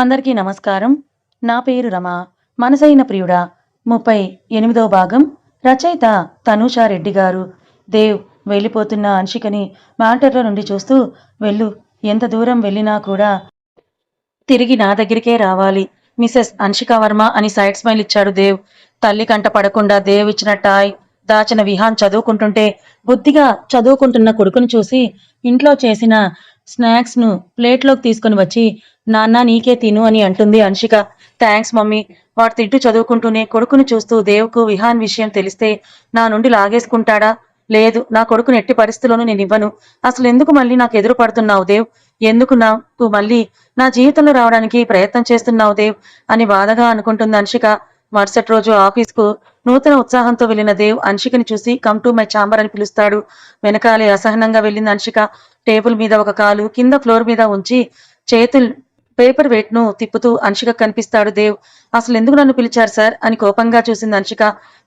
అందరికీ నమస్కారం. నా పేరు రమ. మనసైన ప్రియుడా ముప్పై ఎనిమిదో భాగం. రచయిత తనూషా రెడ్డి గారు. దేవ్ వెళ్ళిపోతున్న అంశికని మ్యాటర్లో నుండి చూస్తూ వెళ్ళు ఎంత దూరం వెళ్ళినా కూడా తిరిగి నా దగ్గరికే రావాలి. మిసెస్ అంశిక వర్మ అని సైడ్ స్మైల్ ఇచ్చాడు దేవ్. తల్లి కంట పడకుండా దేవ్ ఇచ్చిన టాయ్ దాచిన విహాన్ చదువుకుంటుంటే బుద్ధిగా చదువుకుంటున్న కొడుకును చూసి ఇంట్లో చేసిన స్నాక్స్ను ప్లేట్లోకి తీసుకొని వచ్చి నాన్న నీకే తిను అని అంటుంది అన్షిక థ్యాంక్స్ మమ్మీ. వాడు తింటూ చదువుకుంటూనే కొడుకును చూస్తూ దేవుకు విహాన్ విషయం తెలిస్తే నా నుండి లాగేసుకుంటాడా? లేదు నా కొడుకుని ఎట్టి పరిస్థితుల్లోనూ నేను ఇవ్వను. అసలు ఎందుకు మళ్ళీ నాకు ఎదురు పడుతున్నావు దేవ్? ఎందుకు నాకు మళ్ళీ నా జీవితంలో రావడానికి ప్రయత్నం చేస్తున్నావు దేవ్? అని బాధగా అనుకుంటుంది అన్షిక మరుసటి రోజు ఆఫీస్కు నూతన ఉత్సాహంతో వెళ్ళిన దేవ్ అంశికని చూసి కమ్ టు మై చాంబర్ అని పిలుస్తాడు. వెనకాలే అసహనంగా వెళ్ళింది అంశిక. టేబుల్ మీద ఒక కాలు కింద ఫ్లోర్ మీద ఉంచి చేతులు పేపర్ వెయిట్ను తిప్పుతూ అంశిక కనిపిస్తాడు దేవ్. అసలు ఎందుకు నన్ను పిలిచారు సార్? అని కోపంగా చూసింది అంశిక.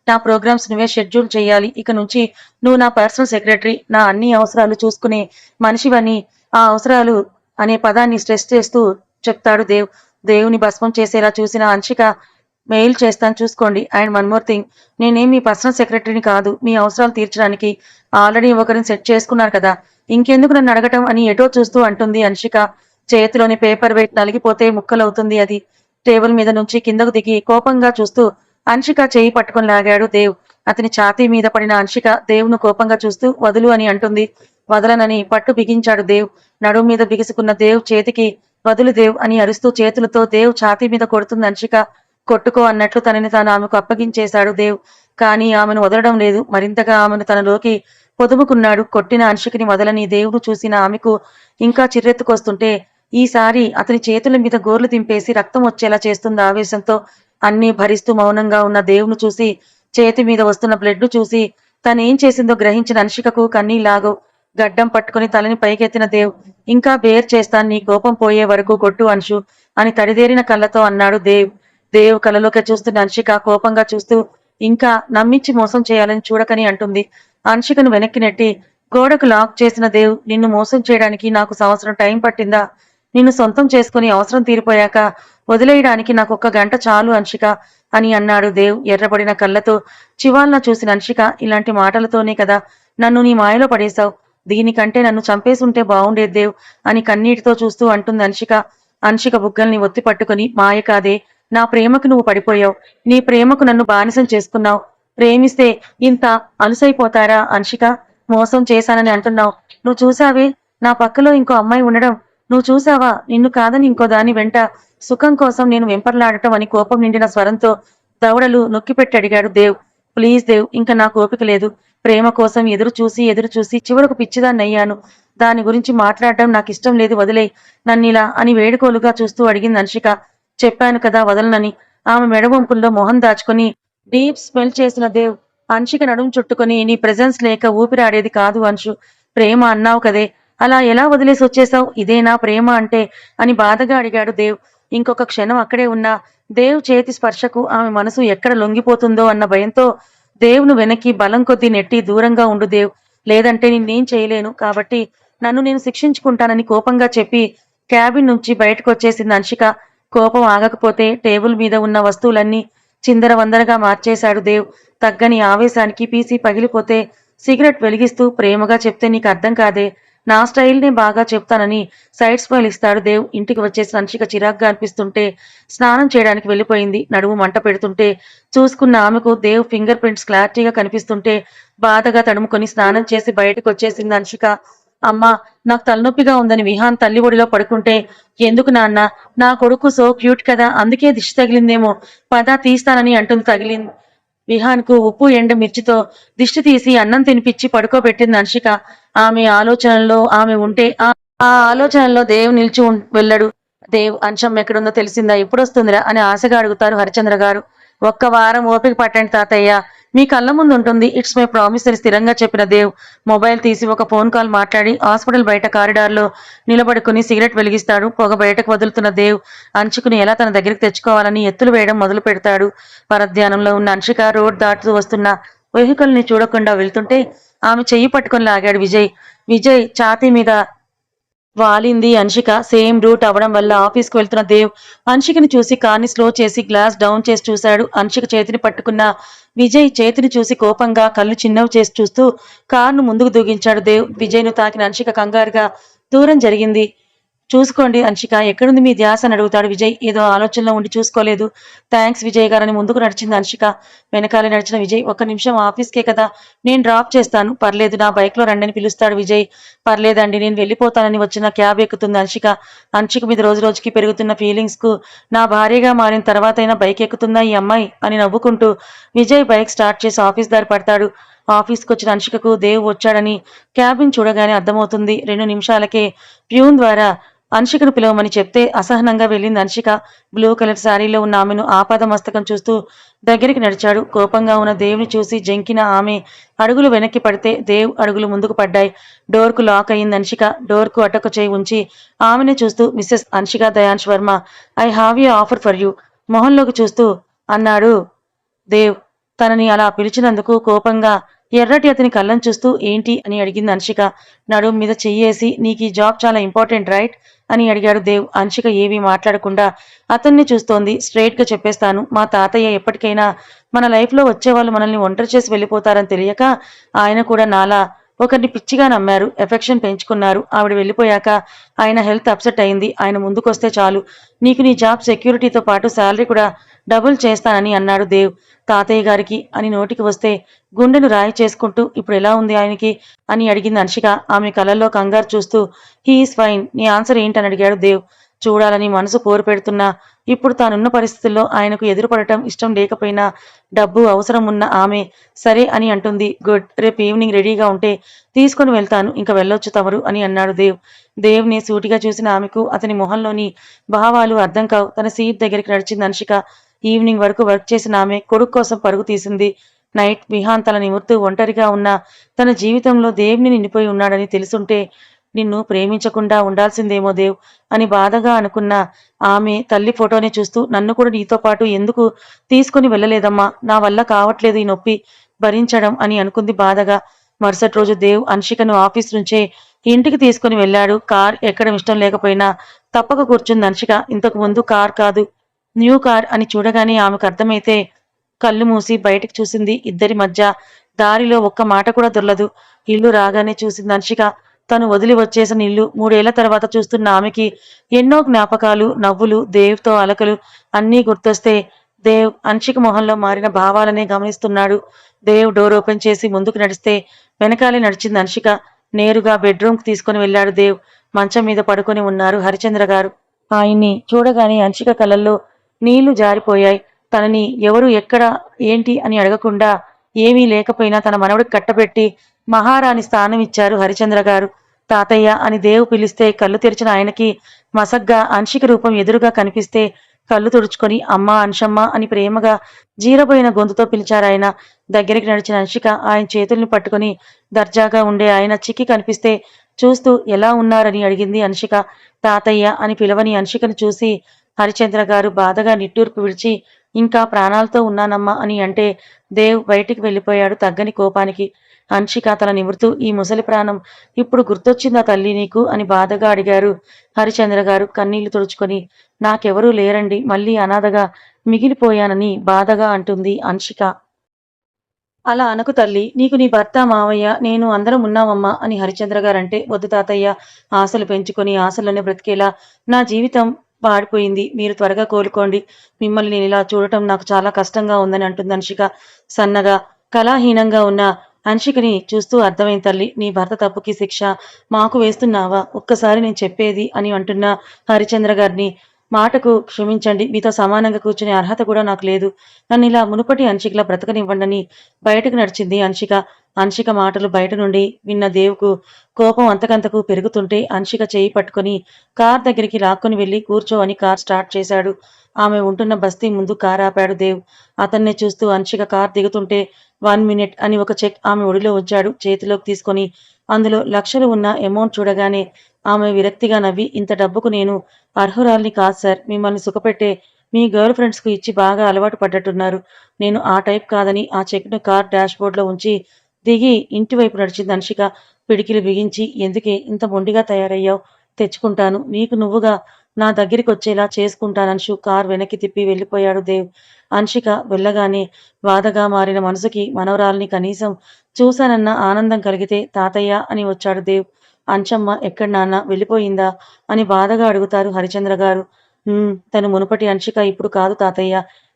నా ప్రోగ్రామ్స్ నువ్వే షెడ్యూల్ చేయాలి. ఇక నుంచి నువ్వు నా పర్సనల్ సెక్రటరీ నా అన్ని అవసరాలు చూసుకునే మనిషివని ఆ అవసరాలు అనే పదాన్ని స్ట్రెస్ చేస్తూ చెప్తాడు దేవ్. దేవుని భస్మం చేసేలా చూసిన అంశిక మెయిల్ చేస్తాను చూసుకోండి. And one more thing. నేనేం మీ పర్సనల్ సెక్రటరీని కాదు మీ అవసరాలు తీర్చడానికి ఆల్రెడీ ఒకరిని సెట్ చేసుకున్నారు కదా. ఇంకెందుకు నన్ను అడగటం అని ఎటో చూస్తూ అంటుంది అన్షిక. చేతిలోని పేపర్ వెయిట్ నలిగిపోతే ముక్కలవుతుంది అది. టేబుల్ మీద నుంచి కిందకు దిగి కోపంగా చూస్తూ అన్షిక చేయి పట్టుకొని లాగాడు దేవ్. అతని ఛాతీ మీద పడిన అన్షిక దేవును కోపంగా చూస్తూ వదులు అని అంటుంది. వదలనని పట్టు బిగించాడు దేవ్. నడుము మీద బిగుసుకున్న దేవ్ చేతికి వదులు దేవ్ అని అరుస్తూ చేతులతో దేవ్ ఛాతీ మీద కొడుతుంది అన్షిక. కొట్టుకో అన్నట్లు తనని తాను ఆమెకు అప్పగించేశాడు దేవ్. కానీ ఆమెను వదలడం లేదు. మరింతగా ఆమెను తనలోకి పొదుముకున్నాడు. కొట్టిన అంశికని వదలని దేవుడు చూసిన ఆమెకు ఇంకా చిర్రెత్తుకొస్తుంటే ఈసారి అతని చేతుల మీద గోర్లు దింపేసి రక్తం వచ్చేలా చేస్తుంది ఆవేశంతో. అన్నీ భరిస్తూ మౌనంగా ఉన్న దేవుని చూసి చేతి మీద వస్తున్న బ్లడ్ చూసి తనేం చేసిందో గ్రహించిన అన్షికకు కన్నీలాగు గడ్డం పట్టుకుని తలని పైకెత్తిన దేవ్ ఇంకా బేర్ చేస్తాను నీ కోపం పోయే వరకు కొట్టు అంశు అని తడిదేరిన కళ్ళతో అన్నాడు దేవ్. దేవ్ కలలోకి చూస్తున్న అంశిక కోపంగా చూస్తూ ఇంకా నమ్మించి మోసం చేయాలని చూడకని అంటుంది. అంశికను వెనక్కి నెట్టి గోడకు లాక్ చేసిన దేవ్ నిన్ను మోసం చేయడానికి నాకు సంవత్సరం టైం పట్టిందా? నిన్ను సొంతం చేసుకుని అవసరం తీరిపోయాక వదిలేయడానికి నాకు ఒక్క గంట చాలు అంశిక అని అన్నాడు దేవ్ ఎర్రబడిన కళ్ళతో. చివాల్న చూసిన అంశిక ఇలాంటి మాటలతోనే కదా నన్ను నీ మాయలో పడేశావు. దీనికంటే నన్ను చంపేసుంటే బాగుండేది దేవ్ అని కన్నీటితో చూస్తూ అంటుంది అంశిక అంశిక బుగ్గల్ని ఒత్తి పట్టుకుని మాయ కాదే నా ప్రేమకు నువ్వు పడిపోయావు. నీ ప్రేమకు నన్ను బానిసం చేసుకున్నావు. ప్రేమిస్తే ఇంత అలుసైపోతారా అంశిక మోసం చేశానని అంటున్నావు. నువ్వు చూసావే నా పక్కలో ఇంకో అమ్మాయి ఉండడం. నువ్వు చూసావా నిన్ను కాదని ఇంకో దాని వెంట సుఖం కోసం నేను వెంపర్లాడటం అని కోపం నిండిన స్వరంతో దవడలు నొక్కిపెట్టి అడిగాడు దేవ్. ప్లీజ్ దేవ్ ఇంకా నాకు ఓపిక లేదు. ప్రేమ కోసం ఎదురు చూసి ఎదురు చూసి చివరకు పిచ్చిదాన్ని అయ్యాను. దాని గురించి మాట్లాడడం నాకు ఇష్టం లేదు వదిలే నన్నిలా అని వేడుకోలుగా చూస్తూ అడిగింది అంశిక చెప్పాను కదా వదలనని. ఆమె మెడవంపుల్లో మొహం దాచుకొని డీప్ స్మెల్ చేసిన దేవ్ అంశిక నడుం చుట్టుకొని నీ ప్రెజెన్స్ లేక ఊపిరాడేది కాదు అంశు ప్రేమ అన్నావు కదే. అలా ఎలా వదిలేసి వచ్చేసావు ఇదేనా ప్రేమ అంటే అని బాధగా అడిగాడు దేవ్. ఇంకొక క్షణం అక్కడే ఉన్న దేవ్ చేతి స్పర్శకు ఆమె మనసు ఎక్కడ లొంగిపోతుందో అన్న భయంతో దేవును వెనక్కి బలం కొద్దీ నెట్టి దూరంగా ఉండు దేవ్. లేదంటే నిన్నేం చేయలేను కాబట్టి నన్ను నేను శిక్షించుకుంటానని కోపంగా చెప్పి క్యాబిన్ నుంచి బయటకు వచ్చేసింది అంశిక కోపం ఆగకపోతే టేబుల్ మీద ఉన్న వస్తువులన్నీ చిందరవందరగా మార్చేశాడు దేవ్. తగ్గని ఆవేశానికి పీసీ పగిలిపోతే సిగరెట్ వెలిగిస్తూ ప్రేమగా చెప్తే నీకు అర్థం కాదే. నా స్టైల్నే బాగా చెప్తానని సైడ్ స్మైల్ ఇస్తాడు దేవ్. ఇంటికి వచ్చేసి సంచిక చిరాగ్గా అనిపిస్తుంటే స్నానం చేయడానికి వెళ్ళిపోయింది. నడుము మంట పెడుతుంటే చూసుకున్న ఆమెకు దేవ్ ఫింగర్ ప్రింట్స్ క్లారిటీగా కనిపిస్తుంటే బాధగా తడుముకొని స్నానం చేసి బయటకు వచ్చేసింది అంశిక అమ్మా నాకు తలనొప్పిగా ఉందని విహాన్ తల్లి ఒడిలో పడుకుంటే ఎందుకు నాన్న? నా కొడుకు సో క్యూట్ కదా అందుకే దిష్టి తగిలిందేమో. పద తీస్తానని అంటుంది తగిలింది. విహాన్కు ఉప్పు ఎండ మిర్చితో దిష్టి తీసి అన్నం తినిపించి పడుకోబెట్టింది అంశిక ఆమె ఆలోచనలో ఆమె ఉంటే ఆ ఆలోచనలో దేవ్ నిలిచి వెళ్ళాడు. దేవ్ అంశం ఎక్కడుందో తెలిసిందా? ఎప్పుడొస్తుందిరా? అని ఆశగా అడుగుతారు హరిచంద్ర గారు. ఒక్క వారం ఓపిక పట్టండి తాతయ్య. మీ కళ్ళ ముందు ఉంటుంది. ఇట్స్ మై ప్రామిస్ అని స్థిరంగా చెప్పిన దేవ్ మొబైల్ తీసి ఒక ఫోన్ కాల్ మాట్లాడి హాస్పిటల్ బయట కారిడార్లో నిలబడుకుని సిగరెట్ వెలిగిస్తాడు. పొగ బయటకు వదులుతున్న దేవ్ అంచుకుని ఎలా తన దగ్గరికి తెచ్చుకోవాలని ఎత్తులు వేయడం మొదలు పెడతాడు. పరధ్యానంలో ఉన్న అంశిక రోడ్ దాటుతూ వస్తున్న వెహికల్ని చూడకుండా వెళ్తుంటే ఆమె చెయ్యి పట్టుకొని లాగాడు విజయ్. విజయ్ ఛాతీ మీద వాలింది అన్షిక సేమ్ రూట్ అవడం వల్ల ఆఫీస్కి వెళ్తున్న దేవ్ అన్షికని చూసి కార్ని స్లో చేసి గ్లాస్ డౌన్ చేసి చూశాడు. అన్షిక చేతిని పట్టుకున్న విజయ్ చేతిని చూసి కోపంగా కళ్ళు చిన్నవి చేసి చూస్తూ కార్ను ముందుకు దూగించాడు దేవ్. విజయ్ను తాకిన అన్షిక కంగారుగా దూరం జరిగింది. చూసుకోండి అంశిక ఎక్కడుంది మీ ధ్యాస అని అడుగుతాడు విజయ్. ఏదో ఆలోచనలో ఉండి చూసుకోలేదు. థ్యాంక్స్ విజయ్ గారని ముందుకు నడిచింది అంశిక. వెనకాలే నడిచిన విజయ్ ఒక్క నిమిషం ఆఫీస్కే కదా నేను డ్రాప్ చేస్తాను. పర్లేదు నా బైక్లో రండని పిలుస్తాడు విజయ్. పర్లేదండి నేను వెళ్ళిపోతానని వచ్చిన క్యాబ్ ఎక్కుతుంది అంశిక. అంశిక మీద రోజు రోజుకి పెరుగుతున్న ఫీలింగ్స్కు నా భార్యగా మారిన తర్వాత అయినా బైక్ ఎక్కుతుందా ఈ అమ్మాయి? అని నవ్వుకుంటూ విజయ్ బైక్ స్టార్ట్ చేసి ఆఫీస్ దారి పడతాడు. ఆఫీస్కి వచ్చిన అంశికకు దేవ్ వచ్చాడని క్యాబిన్ చూడగానే అర్థమవుతుంది. రెండు నిమిషాలకే ప్యూన్ ద్వారా అన్షికను పిలవమని చెప్తే అసహనంగా వెళ్ళింది అన్షిక బ్లూ కలర్ శారీలో ఉన్న ఆమెను ఆపాద మస్తకం చూస్తూ దగ్గరికి నడిచాడు. కోపంగా ఉన్న దేవుని చూసి జంకిన ఆమె అడుగులు వెనక్కి పడితే దేవ్ అడుగులు ముందుకు పడ్డాయి. డోర్కు లాక్ అయింది అన్షిక డోర్కు అటక చేయి ఉంచి ఆమెనే చూస్తూ Mrs Anshika Dayansh Varma I have a offer for you. మొహంలోకి చూస్తూ అన్నాడు దేవ్. తనని అలా పిలిచినందుకు కోపంగా ఎర్రటి అతని కళ్ళను చూస్తూ ఏంటి? అని అడిగింది అంశిక నడుం మీద చెయ్యేసి నీకు ఈ జాబ్ చాలా ఇంపార్టెంట్ రైట్? అని అడిగాడు దేవ్. అంశిక ఏమీ మాట్లాడకుండా అతన్ని చూస్తోంది స్ట్రైట్గా చెప్పేస్తాను. మా తాతయ్య ఎప్పటికైనా మన లైఫ్లో వచ్చేవాళ్ళు వచ్చే వాళ్ళు మనల్ని ఒంటరి చేసి వెళ్ళిపోతారని తెలియక ఆయన కూడా నాలా. ఒకరిని పిచ్చిగా నమ్మారు ఎఫెక్షన్ పెంచుకున్నారు. ఆవిడ వెళ్ళిపోయాక ఆయన హెల్త్ అప్సెట్ అయింది. ఆయన ముందుకొస్తే చాలు. నీకు నీ జాబ్ సెక్యూరిటీతో పాటు శాలరీ కూడా డబుల్ చేస్తానని అన్నాడు దేవ్. తాతయ్య గారికి అని నోటికి వస్తే గుండెను రాయి చేసుకుంటూ ఇప్పుడు ఎలా ఉంది ఆయనకి? అని అడిగింది అన్షిక ఆమె కళ్ళల్లో కంగారు చూస్తూ హీఈస్ ఫైన్. నీ ఆన్సర్ ఏంటని అడిగాడు దేవ్. చూడాలని మనసు కోరు పెడుతున్నా ఇప్పుడు తానున్న పరిస్థితుల్లో ఆయనకు ఎదురుపడటం ఇష్టం లేకపోయినా డబ్బు అవసరం ఉన్న ఆమె సరే అని అంటుంది. గుడ్. రేపు ఈవినింగ్ రెడీగా ఉంటే తీసుకొని వెళ్తాను. ఇంకా వెళ్ళొచ్చు తమరు అని అన్నాడు దేవ్. దేవ్ని సూటిగా చూసిన ఆమెకు అతని మొహంలోని భావాలు అర్థం కావు. తన సీట్ దగ్గరికి నడిచింది అన్షిక ఈవినింగ్ వరకు వర్క్ చేసిన ఆమె కొడుకు కోసం పరుగు తీసింది. నైట్ విహాన్ తల నిమురుతూ ఒంటరిగా ఉన్న తన జీవితంలో దేవుని నిండిపోయి ఉన్నాడని తెలుసుంటే నిన్ను ప్రేమించకుండా ఉండాల్సిందేమో దేవ్ అని బాధగా అనుకున్న ఆమె తల్లి ఫోటోని చూస్తూ నన్ను కూడా నీతో పాటు ఎందుకు తీసుకుని వెళ్ళలేదమ్మా? నా వల్ల కావట్లేదు ఈ నొప్పి భరించడం అని అనుకుంది బాధగా. మరుసటి రోజు దేవ్ అన్షికను ఆఫీస్ నుంచే ఇంటికి తీసుకుని వెళ్ళాడు. కార్ ఎక్కడం ఇష్టం లేకపోయినా తప్పక కూర్చుంది అన్షిక. ఇంతకు ముందు కార్ కాదు. న్యూ కార్ అని చూడగానే ఆమెకు అర్థమైతే కళ్ళు మూసి బయటకు చూసింది ఇద్దరి మధ్య. దారిలో ఒక్క మాట కూడా దొరలదు. ఇల్లు రాగానే చూసింది అన్షిక తను వదిలి వచ్చేసిన ఇల్లు మూడేళ్ళ తర్వాత చూస్తున్న ఆమెకి ఎన్నో జ్ఞాపకాలు నవ్వులు దేవ్తో అలకలు అన్నీ గుర్తొస్తే దేవ్ అన్షిక మొహంలో మారిన భావాలనే గమనిస్తున్నాడు. దేవ్ డోర్ ఓపెన్ చేసి ముందుకు నడిస్తే వెనకాలే నడిచింది అన్షిక నేరుగా బెడ్రూమ్కి తీసుకుని వెళ్ళాడు దేవ్. మంచం మీద పడుకొని ఉన్నారు హరిచంద్ర గారు. ఆయన్ని చూడగానే అంశిక కళల్లో నీళ్ళు జారిపోయాయి. తనని ఎవరు ఎక్కడ ఏంటి అని అడగకుండా ఏమీ లేకపోయినా తన మనవడికి కట్టబెట్టి మహారాణి స్థానం ఇచ్చారు హరిచంద్ర గారు. తాతయ్య అని దేవు పిలిస్తే కళ్ళు తెరిచిన ఆయనకి మసగ్గా అంశిక రూపం ఎదురుగా కనిపిస్తే కళ్ళు తుడుచుకొని అమ్మ అంశమ్మ అని ప్రేమగా జీరబోయిన గొంతుతో పిలిచారు ఆయన. దగ్గరికి నడిచిన అంశిక ఆయన చేతుల్ని పట్టుకొని దర్జాగా ఉండే ఆయన చిక్కి కనిపిస్తే చూస్తూ ఎలా ఉన్నారని అడిగింది అంశిక. తాతయ్య అని పిలవని అంశికను చూసి హరిచంద్ర గారు బాధగా నిట్టూర్పు విడిచి ఇంకా ప్రాణాలతో ఉన్నానమ్మా అని అంటే దేవ్ బయటికి వెళ్ళిపోయాడు తగ్గని కోపానికి. హన్షిక తల నిమురుతూ ఈ ముసలి ప్రాణం ఇప్పుడు గుర్తొచ్చిందా తల్లి నీకు? అని బాధగా అడిగారు హరిచంద్ర గారు కన్నీళ్ళు తుడుచుకొని. నాకెవరూ లేరండి మళ్ళీ అనాథగా మిగిలిపోయానని బాధగా అంటుంది హన్షిక. అలా అనకు తల్లి నీకు నీ భర్త మావయ్య నేను అందరం ఉన్నామమ్మా అని హరిచంద్ర గారంటే వద్దు తాతయ్య ఆశలు పెంచుకొని ఆశలోనే బ్రతికేలా నా జీవితం పాడిపోయింది. మీరు త్వరగా కోలుకోండి. మిమ్మల్ని నేను ఇలా చూడటం నాకు చాలా కష్టంగా ఉందని అంటుంది అన్షిక. సన్నగా కళాహీనంగా ఉన్న అన్షికని చూస్తూ అర్థమైన తల్లి. నీ భర్త తప్పుకి శిక్ష. మాకు వేస్తున్నావా? ఒక్కసారి నేను చెప్పేది అని అంటున్న హరిచంద్ర గారిని మాటకు క్షమించండి. మీతో సమానంగా కూర్చునే అర్హత కూడా నాకు లేదు. నన్ను ఇలా మునుపటి అంశికలా బ్రతకనివ్వండని బయటకు నడిచింది అంశిక అంశిక మాటలు బయట నుండి విన్న దేవుకు కోపం అంతకంతకు పెరుగుతుంటే అంశిక చేయి పట్టుకొని కార్ దగ్గరికి లాక్కొని వెళ్ళి కూర్చో అని కార్ స్టార్ట్ చేశాడు. ఆమె ఉంటున్న బస్తీ ముందు కార్ ఆపాడు దేవ్. అతన్నే చూస్తూ అంశిక కార్ దిగుతుంటే వన్ మినిట్ అని ఒక చెక్ ఆమె ఒడిలో ఉంచాడు. చేతిలోకి తీసుకొని అందులో లక్షలు ఉన్న అమౌంట్ చూడగానే ఆమె విరక్తిగా నవ్వి ఇంత డబ్బుకు నేను అర్హురాల్ని కాదు సార్. మిమ్మల్ని సుఖపెట్టే మీ గర్ల్ ఫ్రెండ్స్కు ఇచ్చి బాగా అలవాటు పడ్డట్టున్నారు. నేను ఆ టైప్ కాదని ఆ చెక్ను కార్ డాష్బోర్డ్లో ఉంచి దిగి ఇంటి వైపు నడిచింది అంశిక పిడికిలు బిగించి ఎందుకే ఇంత మొండిగా తయారయ్యావు? తెచ్చుకుంటాను. నీకు నువ్వుగా నా దగ్గరికి వచ్చేలా చేసుకుంటాను కార్ వెనక్కి తిప్పి వెళ్ళిపోయాడు దేవ్. అంశిక వెళ్ళగానే బాధగా మారిన మనసుకి మనవరాల్ని కనీసం చూశానన్న ఆనందం కలిగితే తాతయ్య అని వచ్చాడు దేవ్. అంచమ్మ ఎక్కడ నాన్న వెళ్ళిపోయిందా? అని బాధగా అడుగుతారు హరిచంద్ర గారు. తను మునుపటి అంశిక ఇప్పుడు కాదు తాతయ్య.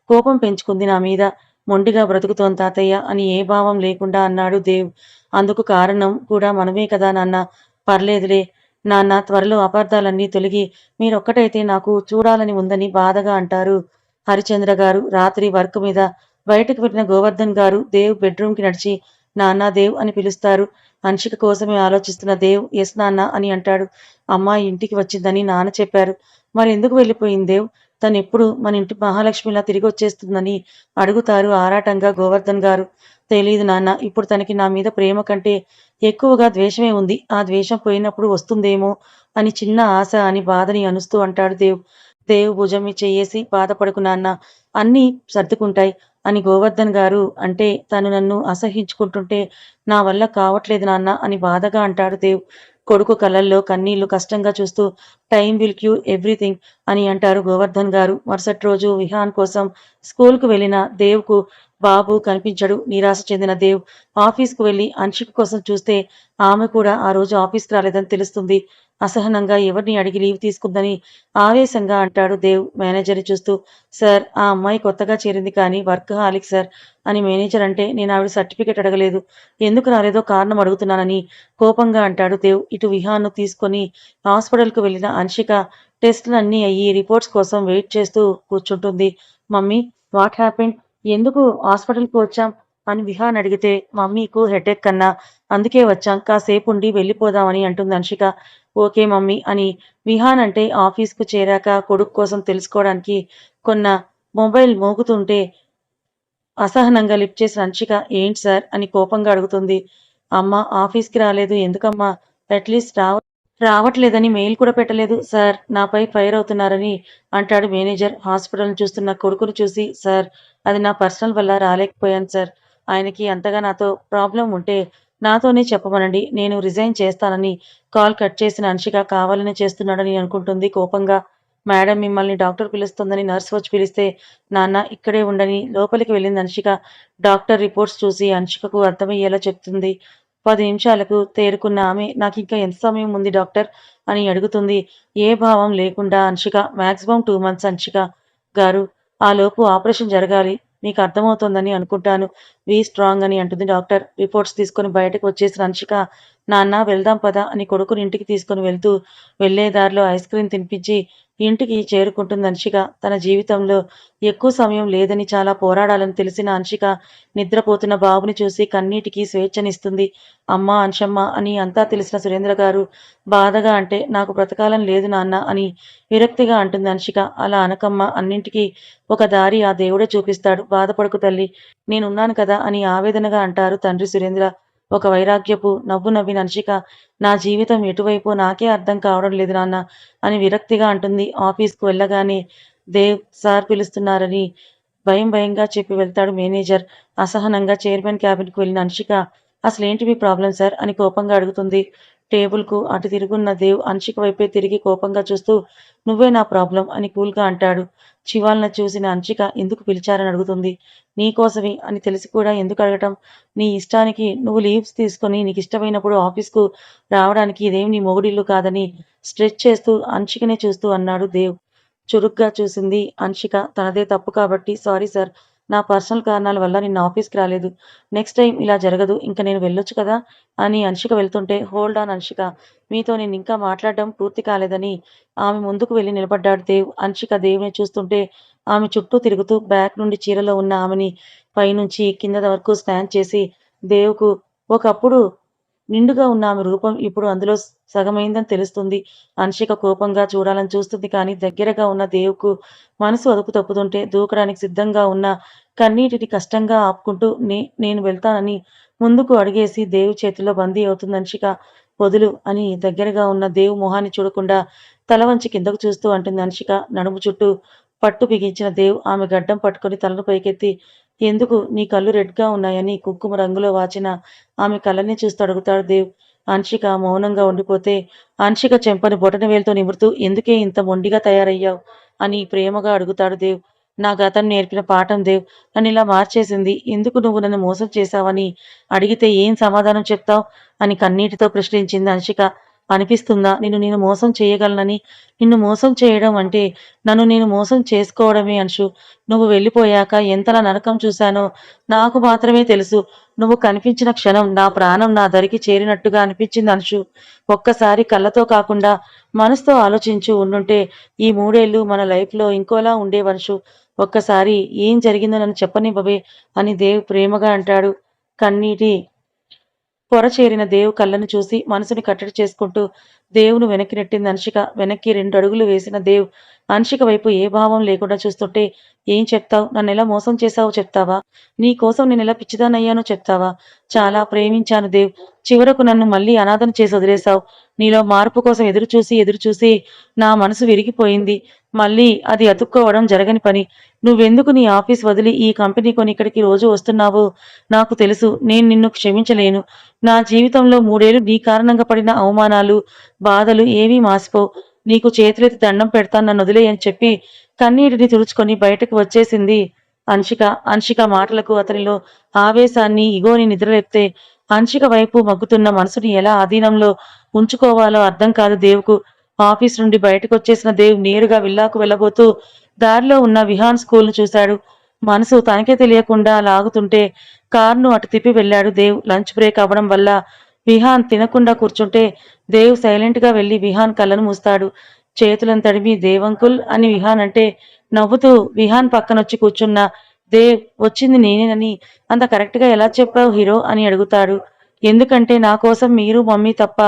కోపం పెంచుకుంది నా మీద. మొండిగా బ్రతుకుతోంది తాతయ్య అని ఏ భావం లేకుండా అన్నాడు దేవ్. అందుకు కారణం కూడా మనమే కదా నాన్న. పర్లేదులే. నాన్న త్వరలో అపార్థాలన్నీ తొలగి మీరొక్కటైతే నాకు చూడాలని ఉందని బాధగా అంటారు హరిచంద్ర గారు రాత్రి వర్క్ మీద బయటకు వెళ్ళిన గోవర్ధన్ గారు దేవ్ బెడ్రూమ్కి నడిచి నాన్న దేవ్ అని పిలుస్తారు. హన్షిక కోసమే ఆలోచిస్తున్న దేవ్ ఎస్ నాన్న అని అంటాడు. అమ్మాయి ఇంటికి వచ్చిందని నాన్న చెప్పారు. మరి ఎందుకు వెళ్ళిపోయింది దేవ్? తను ఎప్పుడు మన ఇంటి మహాలక్ష్మిలా తిరిగి వచ్చేస్తుందని అడుగుతారు ఆరాటంగా గోవర్ధన్ గారు. తెలియదు నాన్న ఇప్పుడు తనకి నా మీద ప్రేమ కంటే ఎక్కువగా ద్వేషమే ఉంది. ఆ ద్వేషం పోయినప్పుడు వస్తుందేమో అని చిన్న ఆశ అని బాధని అనుస్తూ అంటాడు దేవ్. దేవ్ భుజం మీద చెయ్యేసి బాధపడకు నాన్న. అన్నీ సర్దుకుంటాయి. అని గోవర్ధన్ గారు అంటే తను నన్ను అసహించుకుంటుంటే నా వల్ల కావట్లేదు నాన్న అని బాధగా అంటాడు దేవ్. కొడుకు కళ్ళల్లో కన్నీళ్ళు కష్టంగా చూస్తూ టైం విల్ క్యూ ఎవ్రీథింగ్ అని అంటారు గోవర్ధన్ గారు. మరుసటి రోజు విహాన్ కోసం స్కూల్కు వెళ్ళిన దేవ్కు బాబు కనిపించడు. నిరాశ చెందిన దేవ్ ఆఫీస్కు వెళ్ళి అంశిక కోసం చూస్తే ఆమె కూడా ఆ రోజు ఆఫీస్కి రాలేదని తెలుస్తుంది. అసహనంగా ఎవరిని అడిగి లీవ్ తీసుకుందని ఆవేశంగా అంటాడు దేవ్ మేనేజర్ని చూస్తూ. సార్ ఆ అమ్మాయి కొత్తగా చేరింది కానీ వర్క్ హాలిక్ సార్ అని మేనేజర్ అంటే నేను ఆవిడ సర్టిఫికేట్ అడగలేదు. ఎందుకు రాలేదో కారణం అడుగుతున్నానని కోపంగా అంటాడు దేవ్. ఇటు విహాన్ను తీసుకొని హాస్పిటల్కు వెళ్ళిన అన్షిక టెస్టులన్నీ అయ్యి రిపోర్ట్స్ కోసం వెయిట్ చేస్తూ కూర్చుంటుంది. Mummy what happened? ఎందుకు హాస్పిటల్కి వచ్చాం అని విహాన్ అడిగితే మమ్మీకు హెడేక్ కన్నా అందుకే వచ్చాం. కాసేపు ఉండి వెళ్ళిపోదామని అంటుంది అంశిక ఓకే మమ్మీ అని విహాన్ అంటే ఆఫీస్కు చేరాక కొడుకు కోసం తెలుసుకోవడానికి కొన్న మొబైల్ మోగుతుంటే అసహనంగా లిఫ్ట్ చేసిన అంశిక ఏంటి సార్? అని కోపంగా అడుగుతుంది. అమ్మ ఆఫీస్కి రాలేదు. ఎందుకమ్మా? అట్లీస్ట్ రావ రావట్లేదని మెయిల్ కూడా పెట్టలేదు సార్. నాపై ఫైర్ అవుతున్నారని అంటాడు మేనేజర్. హాస్పిటల్ చూస్తున్న కొడుకును చూసి సార్ అది నా పర్సనల్ వల్ల రాలేకపోయాను సార్. ఆయనకి అంతగా నాతో ప్రాబ్లం ఉంటే నాతోనే చెప్పమనండి. నేను రిజైన్ చేస్తానని కాల్ కట్ చేసిన అంశిక కావాలని చేస్తున్నాడని అనుకుంటుంది. కోపంగా మేడం మిమ్మల్ని డాక్టర్ పిలుస్తుందని నర్స్ వచ్చి పిలిస్తే నాన్న ఇక్కడే ఉండని లోపలికి వెళ్ళింది అంశిక డాక్టర్ రిపోర్ట్స్ చూసి అంశికకు అర్థమయ్యేలా చెప్తుంది. పది నిమిషాలకు తేరుకున్న ఆమె నాకు ఇంకా ఎంత సమయం ఉంది డాక్టర్? అని అడుగుతుంది. ఏ భావం లేకుండా Anshika maximum two months Anshika గారు. ఆ లోపు ఆపరేషన్ జరగాలి. మీకు అర్థమవుతోందని అనుకుంటాను. వి స్ట్రాంగ్ అని అంటుంది డాక్టర్. రిపోర్ట్స్ తీసుకొని బయటకు వచ్చేసిన అంశిక నాన్న వెళ్దాం పదా అని కొడుకుని ఇంటికి తీసుకొని వెళ్తూ వెళ్ళే దారిలో ఐస్ క్రీమ్ తినిపించి ఇంటికి చేరుకుంటుంది అంశిక తన జీవితంలో ఎక్కువ సమయం లేదని చాలా పోరాడాలని తెలిసిన అంశిక నిద్రపోతున్న బాబుని చూసి కన్నీటికి స్వేచ్ఛనిస్తుంది. అమ్మ అంశమ్మ అని అంతా తెలిసిన సురేంద్ర గారు బాధగా అంటే నాకు బ్రతకాలని లేదు నాన్న అని విరక్తిగా అంటుంది అంశిక అలా అనకమ్మ అన్నింటికీ ఒక దారి ఆ దేవుడే చూపిస్తాడు. బాధపడకు తల్లి నేనున్నాను కదా అని ఆవేదనగా అంటారు తండ్రి సురేంద్ర. ఒక వైరాగ్యపు నవ్వు నవ్విన అంశిక నా జీవితం ఎటువైపు నాకే అర్థం కావడం లేదు నాన్న అని విరక్తిగా అంటుంది. ఆఫీస్కు వెళ్ళగానే దేవ్ సార్ పిలుస్తున్నారని భయం భయంగా చెప్పి వెళ్తాడు మేనేజర్. అసహనంగా చైర్మన్ క్యాబిన్కి వెళ్ళిన అంశిక అసలేంటి మీ ప్రాబ్లం సార్ అని కోపంగా అడుగుతుంది. టేబుల్కు అటు తిరుగున్న దేవ్ అంశిక వైపే తిరిగి కోపంగా చూస్తూ నువ్వే నా ప్రాబ్లం అని కూల్గా అంటాడు. చివాల్న చూసిన అంశిక ఎందుకు పిలిచారని అడుగుతుంది. నీకోసమే అని తెలిసి కూడా ఎందుకు అడగటం? నీ ఇష్టానికి నువ్వు లీవ్స్ తీసుకొని నీకు ఇష్టమైనప్పుడు ఆఫీస్కు రావడానికి ఇదేం నీ మొగుడిల్లు కాదని స్ట్రెచ్ చేస్తూ అంశికనే చూస్తూ అన్నాడు దేవ్. చురుగ్గా చూసింది అంశిక తనదే తప్పు కాబట్టి సారీ సార్ నా పర్సనల్ కారణాల వల్ల నిన్న ఆఫీస్కి రాలేదు. నెక్స్ట్ టైం ఇలా జరగదు. ఇంకా నేను వెళ్ళొచ్చు కదా? అని అన్షిక వెళ్తుంటే హోల్డ్ ఆన్ అన్షిక. మీతో నేను ఇంకా మాట్లాడడం పూర్తి కాలేదని ఆమె ముందుకు వెళ్ళి నిలబడ్డాడు దేవ్. అన్షిక దేవుని చూస్తుంటే ఆమె చుట్టూ తిరుగుతూ బ్యాక్ నుండి చీరలో ఉన్న ఆమెని పైనుంచి కింద వరకు స్నాన్ చేసి దేవుకు ఒకప్పుడు నిండుగా ఉన్న ఆమె రూపం ఇప్పుడు అందులో సగమైందని తెలుస్తుంది. అన్షిక కోపంగా చూడాలని చూస్తుంది కానీ దగ్గరగా ఉన్న దేవుకు మనసు అదుపు తప్పుతుంటే దూకడానికి సిద్ధంగా ఉన్న కన్నీటిని కష్టంగా ఆపుకుంటూ నే నేను వెళ్తానని ముందుకు అడిగేసి దేవు చేతిలో బందీ అవుతుంది అన్షిక. వదులు అని దగ్గరగా ఉన్న దేవు మొహాన్ని చూడకుండా తల వంచి కిందకు చూస్తూ అంటుంది అన్షిక. నడుము చుట్టూ పట్టు బిగించిన దేవ్ ఆమె గడ్డం పట్టుకొని తలను పైకెత్తి ఎందుకు నీ కళ్ళు రెడ్గా ఉన్నాయని కుంకుమ రంగులో వాచిన ఆమె కళ్ళని చూస్తూ అడుగుతాడు దేవ్. అంశిక మౌనంగా ఉండిపోతే అంశిక చెంపని బొటన వేలుతో నిమురుతూ ఎందుకే ఇంత మొండిగా తయారయ్యావు? అని ప్రేమగా అడుగుతాడు దేవ్. నా గతం నేర్పిన పాఠం దేవ్. నన్ను ఇలా మార్చేసింది. ఎందుకు నువ్వు నన్ను మోసం చేశావని అడిగితే ఏం సమాధానం చెప్తావు? అని కన్నీటితో ప్రశ్నించింది అంశిక అనిపిస్తుందా? నిన్ను నేను మోసం చేయగలనని? నిన్ను మోసం చేయడం అంటే నన్ను నేను మోసం చేసుకోవడమే అంశు. నువ్వు వెళ్ళిపోయాక ఎంతలా నరకం చూశానో నాకు మాత్రమే తెలుసు. నువ్వు కనిపించిన క్షణం నా ప్రాణం నా దరికి చేరినట్టుగా అనిపించింది అంశు. ఒక్కసారి కళ్ళతో కాకుండా మనసుతో ఆలోచించు. ఉండుంటే ఈ మూడేళ్ళు మన లైఫ్లో ఇంకోలా ఉండేవనుషు ఒక్కసారి ఏం జరిగిందో నన్ను చెప్పనివ్వవే అని దేవ్ ప్రేమగా అంటాడు. కన్నీటి పొర చేరిన దేవు కళ్ళను చూసి మనసుని కట్టడి చేసుకుంటూ దేవును వెనక్కి నెట్టింది అంశిక వెనక్కి రెండు అడుగులు వేసిన దేవ్ అంశిక వైపు ఏ భావం లేకుండా చూస్తుంటే ఏం చెప్తావు? నన్ను ఎలా మోసం చేశావో చెప్తావా? నీ కోసం నేను ఎలా పిచ్చిదానయ్యానో చెప్తావా? చాలా ప్రేమించాను దేవ్. చివరకు నన్ను మళ్ళీ అనాథన చేసి వదిలేశావు. నీలో మార్పు కోసం ఎదురు చూసి ఎదురు చూసి నా మనసు విరిగిపోయింది. మళ్ళీ అది అతుక్కోవడం జరగని పని. నువ్వెందుకు నీ ఆఫీస్ వదిలి ఈ కంపెనీ కొని ఇక్కడికి రోజు వస్తున్నావో నాకు తెలుసు. నేను నిన్ను క్షమించలేను. నా జీవితంలో మూడేళ్ళు నీ కారణంగా పడిన అవమానాలు బాధలు ఏవీ మాసిపోవు నీకు చేతులెత్తి దండం పెడతాను నన్ను వదిలేయని చెప్పి కన్నీటిని తుడుచుకొని బయటకు వచ్చేసింది అంశిక. అంశిక మాటలకు అతనిలో ఆవేశాన్ని ఇగోని నిద్రలేపితే అంశిక వైపు మగ్గుతున్న మనసుని ఎలా ఆధీనంలో ఉంచుకోవాలో అర్థం కాదు దేవుకు. ఆఫీస్ నుండి బయటకు వచ్చేసిన దేవ్ నేరుగా విల్లాకు వెళ్ళబోతూ దారిలో ఉన్న విహాన్ స్కూల్ను చూశాడు. మనసు తనకే తెలియకుండా లాగుతుంటే కారును అటు తిప్పి వెళ్ళాడు దేవ్. లంచ్ బ్రేక్ అవ్వడం వల్ల విహాన్ తినకుండా కూర్చుంటే దేవ్ సైలెంట్గా విహాన్ కళ్ళను మూస్తాడు. చేతులను తడిమి దేవంకుల్ అని విహాన్ అంటే నవ్వుతూ విహాన్ పక్కనొచ్చి కూర్చున్న దేవ్ వచ్చింది నేనేనని అంత కరెక్ట్గా ఎలా చెప్పావు హీరో? అని అడుగుతాడు. ఎందుకంటే నా కోసం మీరు మమ్మీ తప్ప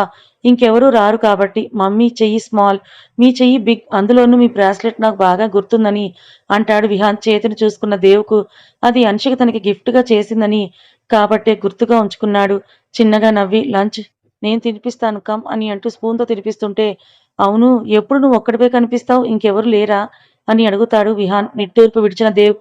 ఇంకెవరూ రారు కాబట్టి మమ్మీ చెయ్యి స్మాల్ మీ చెయ్యి బిగ్ అందులోనూ మీ బ్రాస్లెట్ నాకు బాగా గుర్తుందని అంటాడు విహాన్ చేతిని చూసుకున్న దేవుకు. అది అంశిక తనకి గిఫ్ట్గా చేసిందని కాబట్టే గుర్తుగా ఉంచుకున్నాడు. చిన్నగా నవ్వి లంచ్ నేను తినిపిస్తాను కమ్ అని అంటూ స్పూన్తో తినిపిస్తుంటే అవును ఎప్పుడు నువ్వు ఒక్కడిపై కనిపిస్తావు? ఇంకెవరు లేరా? అని అడుగుతాడు విహాన్. నిట్టూర్పు విడిచిన దేవ్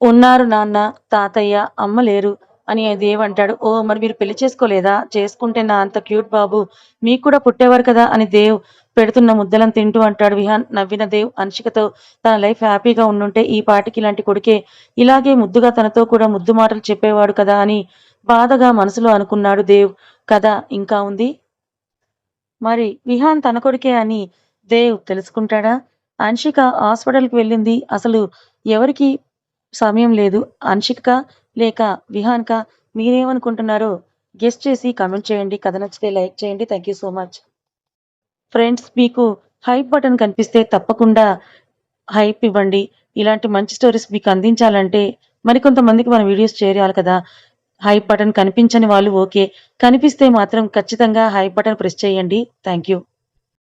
ఉన్నారు నాన్న తాతయ్య అమ్మ లేరు అని దేవ్ అంటాడు. ఓ మరి మీరు పెళ్ళి చేసుకోలేదా? చేసుకుంటే నా అంత క్యూట్ బాబు. మీకు కూడా పుట్టేవారు కదా? అని దేవ్ పెడుతున్న ముద్దలను తింటూ అంటాడు విహాన్ నవ్విన దేవ్. అంశికతో తన లైఫ్ హ్యాపీగా ఉండుంటే ఈ పాటికి ఇలాంటి కొడుకే. ఇలాగే ముద్దుగా తనతో కూడా ముద్దు మాటలు చెప్పేవాడు కదా అని బాధగా మనసులో అనుకున్నాడు దేవ్. కథ ఇంకా ఉంది? మరి విహాన్ తన కొడుకే అని దేవ్ తెలుసుకుంటాడా? అంశిక హాస్పిటల్కి వెళ్ళింది. అసలు ఎవరికి సమయం లేదు. అంశిక లేక విహాన్క మీరేమనుకుంటున్నారో గెస్ట్ చేసి కమెంట్ చేయండి. కథ నచ్చితే లైక్ చేయండి. Thank you so much. Friends మీకు హైప్ బటన్ కనిపిస్తే తప్పకుండా హైప్ ఇవ్వండి. ఇలాంటి మంచి స్టోరీస్ మీకు అందించాలంటే మరికొంతమందికి మన వీడియోస్ చేయాలి కదా. హైప్ బటన్ కనిపించని వాళ్ళు ఓకే. కనిపిస్తే మాత్రం ఖచ్చితంగా హైప్ బటన్ ప్రెస్ చేయండి. Thank you